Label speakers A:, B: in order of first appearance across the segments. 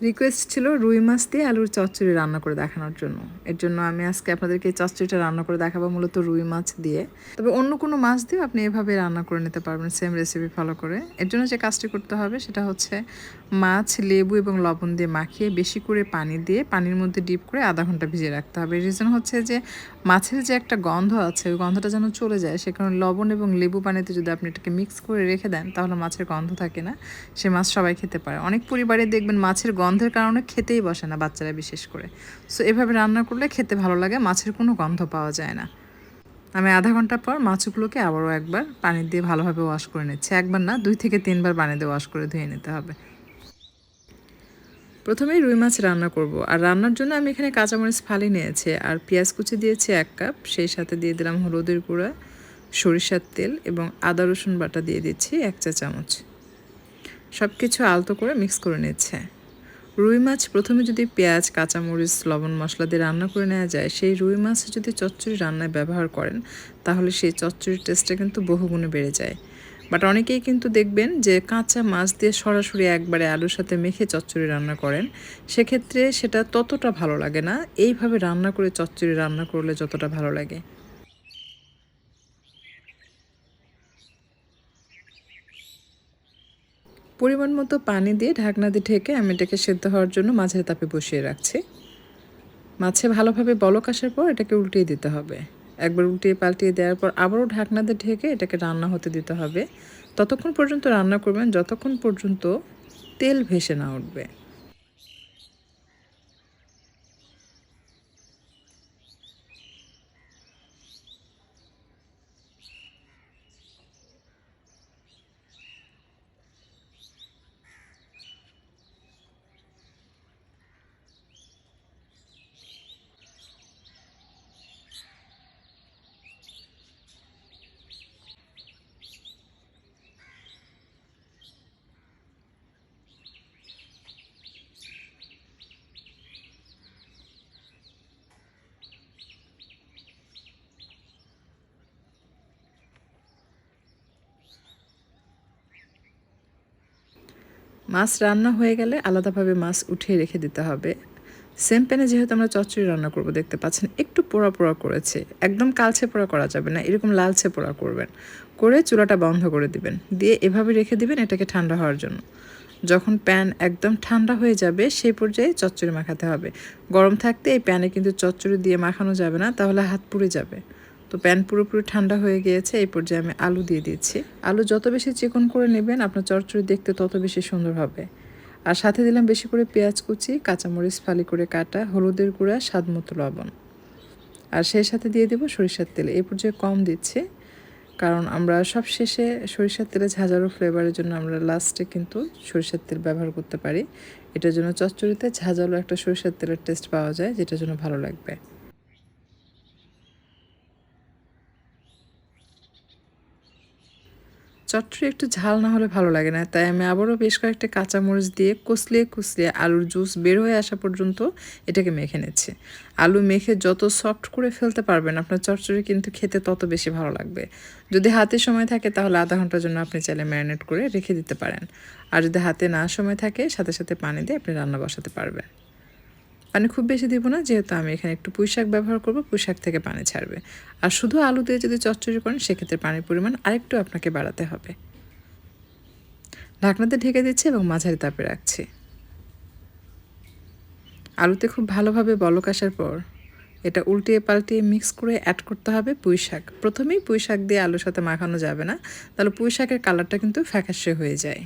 A: Request ছিল রুই মাছ দিয়ে আলুর চচ্চড়ি রান্না করে দেখানোর জন্য। এর জন্য আমি আজকে আপনাদেরকে চচ্চড়িটা রান্না করে দেখাবো মূলত রুই মাছ দিয়ে। তবে অন্য কোনো মাছ দিয়ে আপনি এভাবে রান্না করে নিতে পারবেন সেম রেসিপি ফলো করে। এর জন্য যে কাজটি করতে হবে সেটা হচ্ছে মাছ, লেবু এবং লবণ দিয়ে মাখিয়ে বেশি করে পানি দিয়ে পানির মধ্যে ডিপ করে আধা ঘণ্টা ভিজিয়ে রাখতে হবে। রিজন হচ্ছে যে মাছের যে একটা গন্ধ আছে, ওই গন্ধটা যেন চলে যায়, সে কারণে লবণ এবং লেবু পানিতে যদি আপনি এটাকে মিক্স করে রেখে দেন, তাহলে মাছের গন্ধ থাকে না, সে মাছ সবাই খেতে পারে। অনেক পরিবারে দেখবেন মাছের গন্ধের কারণে খেতেই বসে না বাচ্চারা বিশেষ করে। সো এভাবে রান্না করলে খেতে ভালো লাগে, মাছের কোনো গন্ধ পাওয়া যায় না। আমি আধা ঘণ্টা পর মাছগুলোকে আবারও একবার পানি দিয়ে ভালোভাবে ওয়াশ করে নিচ্ছি। একবার না, দুই থেকে তিনবার পানি দিয়ে ওয়াশ করে ধুয়ে নিতে হবে। প্রথমেই রুই মাছ রান্না করব। আর রান্নার জন্য আমি এখানে কাঁচামরিচ ফালি নিয়েছি আর পেঁয়াজ কুচি দিয়েছি এক কাপ। সেই সাথে দিয়ে দিলাম হলুদের গুঁড়া, সরিষার তেল এবং আদা, রসুন বাটা দিয়ে দিচ্ছি এক চা চামচ সব কিছু আলতো করে মিক্স করে নিচ্ছে। রুই মাছ প্রথমে যদি পেঁয়াজ, কাঁচামরিচ, লবণ মশলা দিয়ে রান্না করে নেওয়া যায়, সেই রুই মাছ যদি চচ্চড়ি রান্নায় ব্যবহার করেন, তাহলে সেই চচ্চড়ির টেস্টটা কিন্তু বহুগুণে বেড়ে যায়। বাট অনেকেই কিন্তু দেখবেন যে কাঁচা মাছ দিয়ে সরাসরি একবারে আলুর সাথে মেখে চচ্চড়ি রান্না করেন, সেক্ষেত্রে সেটা ততটা ভালো লাগে না। এইভাবে রান্না করে চচ্চড়ি রান্না করলে যতটা ভালো লাগে। পরিমাণ মতো পানি দিয়ে ঢাকনা দিয়ে ঢেকে আমি এটাকে সেদ্ধ হওয়ার জন্য মাছের তাপে বসিয়ে রাখছি। মাছে ভালোভাবে বলক আসার পর এটাকে উল্টিয়ে দিতে হবে। একবার উল্টিয়ে পাল্টিয়ে দেওয়ার পর আবারও ঢাকনা দিয়ে ঢেকে এটাকে রান্না হতে দিতে হবে। ততক্ষণ পর্যন্ত রান্না করবেন, যতক্ষণ পর্যন্ত তেল ভেসে না উঠবে। মাছ রান্না হয়ে গেলে আলাদাভাবে মাছ উঠিয়ে রেখে দিতে হবে। সেম প্যানে যেহেতু আমরা চচ্চড়ি রান্না করব, দেখতে পাচ্ছেন একটু পোড়া পোড়া করেছে। একদম কালছে পোড়া করা যাবে না, এরকম লালছে পোড়া করবেন। করে চুলাটা বন্ধ করে দিবেন, দিয়ে এভাবে রেখে দিবেন এটাকে ঠান্ডা হওয়ার জন্য। যখন প্যান একদম ঠান্ডা হয়ে যাবে, সেই পর্যায়ে চচ্চড়ি মাখাতে হবে। গরম থাকতে এই প্যানে কিন্তু চচ্চড়ি দিয়ে মাখানো যাবে না, তাহলে হাত পুড়ে যাবে। তো প্যান পুরোপুরি ঠান্ডা হয়ে গিয়েছে, এই পর্যায়ে আমি আলু দিয়ে দিচ্ছি। আলু যত বেশি চিকন করে নেবেন, আপনার চচ্চড়ি দেখতে তত বেশি সুন্দর হবে। আর সাথে দিলাম বেশি করে পেঁয়াজ কুচি, কাঁচামরিচ ফালি করে কাটা, হলুদের গুঁড়া স্বাদ মতো লবণ। আর সেই সাথে দিয়ে দেবো সরিষার তেল। এই পর্যায়ে কম দিচ্ছে, কারণ আমরা সব শেষে সরিষার তেলে ঝাঁঝারো ফ্লেভারের জন্য আমরা লাস্টে কিন্তু সরিষার তেল ব্যবহার করতে পারি। এটার জন্য চচ্চড়িতে ঝাঁঝালো একটা সরিষার তেলের টেস্ট পাওয়া যায়, যেটার জন্য ভালো লাগবে। চট্টরি একটু ঝাল না হলে ভালো লাগে না। তাই আমি আবারও বেশ কয়েকটা কাঁচামরিচ দিয়ে কুচলিয়ে কুচলিয়ে আলুর জুস বের হয়ে আসা পর্যন্ত এটাকে মেখে নিচ্ছি। আলু মেখে যত সফট করে ফেলতে পারবেন, আপনার চটচড়ি কিন্তু খেতে তত বেশি ভালো লাগবে। যদি হাতে সময় থাকে তাহলে আধা ঘণ্টার জন্য আপনি চাইলে ম্যারিনেট করে রেখে দিতে পারেন। আর যদি হাতে না সময় থাকে, সাথে সাথে পানি দিয়ে আপনি রান্না বসাতে পারবেন। পানি খুব বেশি দিব না, যেহেতু আমি এখানে একটু পুঁই শাক ব্যবহার করব, পুঁই শাক থেকে পানি ছাড়বে। আর শুধু আলু দিয়ে যদি চচ্চড়ি করেন, সেক্ষেত্রে পানির পরিমাণ আরেকটু আপনাকে বাড়াতে হবে। ঢাকনাতে ঢেকে দিচ্ছি এবং মাঝারি তাপে রাখছি। আলুতে খুব ভালোভাবে বলক আসার পর, এটা উল্টিয়ে পাল্টিয়ে মিক্স করে অ্যাড করতে হবে পুঁই শাক। প্রথমেই পুঁই শাক দিয়ে আলুর সাথে মাখানো যাবে না, তাহলে পুঁই শাকের কালারটা কিন্তু ফ্যাকাশে হয়ে যায়।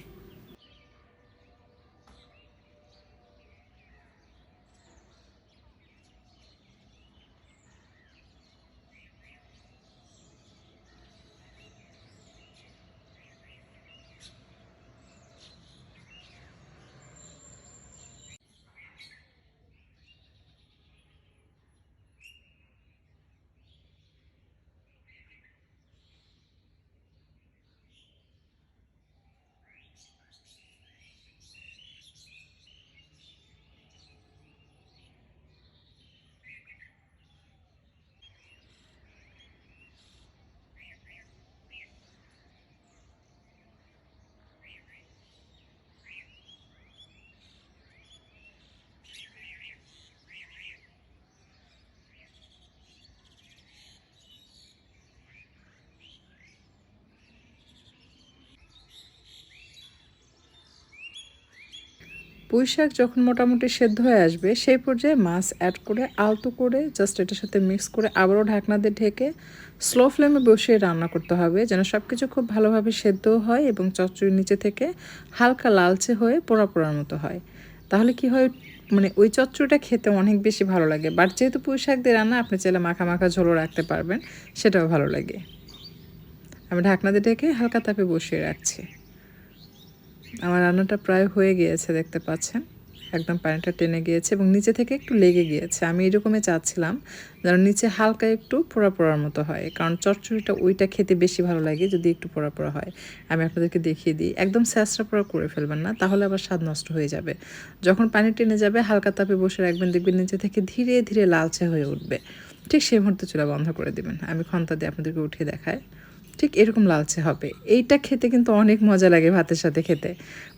A: পুঁই শাক যখন মোটামুটি সেদ্ধ হয়ে আসবে, সেই পর্যায়ে মাছ অ্যাড করে, আলতো করে জাস্ট এটার সাথে মিক্স করে আবারও ঢাকনা দিয়ে ঢেকে স্লো ফ্লেমে বসিয়ে রান্না করতে হবে যেন সব কিছু খুব ভালোভাবে সেদ্ধও হয় এবং চচ্চড়ির নিচে থেকে হালকা লালচে হয়ে পোড়া পোড়ার মতো হয়। তাহলে কি হয় মানে ওই চচ্চড়িটা খেতে অনেক বেশি ভালো লাগে। বাট যেহেতু পুঁই শাক দিয়ে রান্না, আপনি চাইলে মাখা মাখা ঝোলও রাখতে পারবেন, সেটাও ভালো লাগে। আমি ঢাকনা দিয়ে ঢেকে হালকা তাপে বসিয়ে রাখছি। আমার রান্নাটা প্রায় হয়ে গিয়েছে, দেখতে পাচ্ছেন। একদম পানিটা টেনে গিয়েছে এবং নিচে থেকে একটু লেগে গিয়েছে। আমি এরকমই চাচ্ছিলাম যেন নিচে হালকা একটু পোড়া পোড়ার মতো হয়, কারণ চচ্চড়িটা ওইটা খেতে বেশি ভালো লাগে যদি একটু পোড়া পোড়া হয়। আমি আপনাদেরকে দেখিয়ে দিই, একদম স্যাঁচড়া পোড়া করে ফেলবেন না, তাহলে আবার স্বাদ নষ্ট হয়ে যাবে। যখন পানি টেনে যাবে, হালকা তাপে বসে রাখবেন, দেখবেন নিচে থেকে ধীরে ধীরে লালচে হয়ে উঠবে। ঠিক সেই মুহূর্তে চুলা বন্ধ করে দিবেন। আমি খন্তা দিয়ে আপনাদেরকে উঠিয়ে দেখায় ঠিক এরকম লালচে হবে। এইটা খেতে কিন্তু অনেক মজা লাগে ভাতের সাথে খেতে।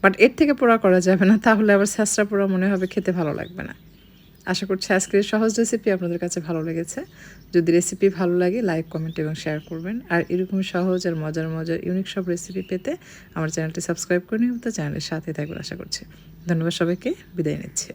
A: বাট এর থেকে পোড়া করা যাবে না, তাহলে আবার স্যাঁচড়া পোড়া মনে হবে খেতে ভালো লাগবে না। আশা করছি আজকের সহজ রেসিপি আপনাদের কাছে ভালো লেগেছে। যদি রেসিপি ভালো লাগে লাইক কমেন্ট এবং শেয়ার করবেন। আর এরকম সহজ আর মজার মজার ইউনিক সব রেসিপি পেতে আমার চ্যানেলটি সাবস্ক্রাইব করে নিয়মিত চ্যানেলের সাথে থাকবেন আশা করছি। ধন্যবাদ সবাইকে, বিদায় নিচ্ছি।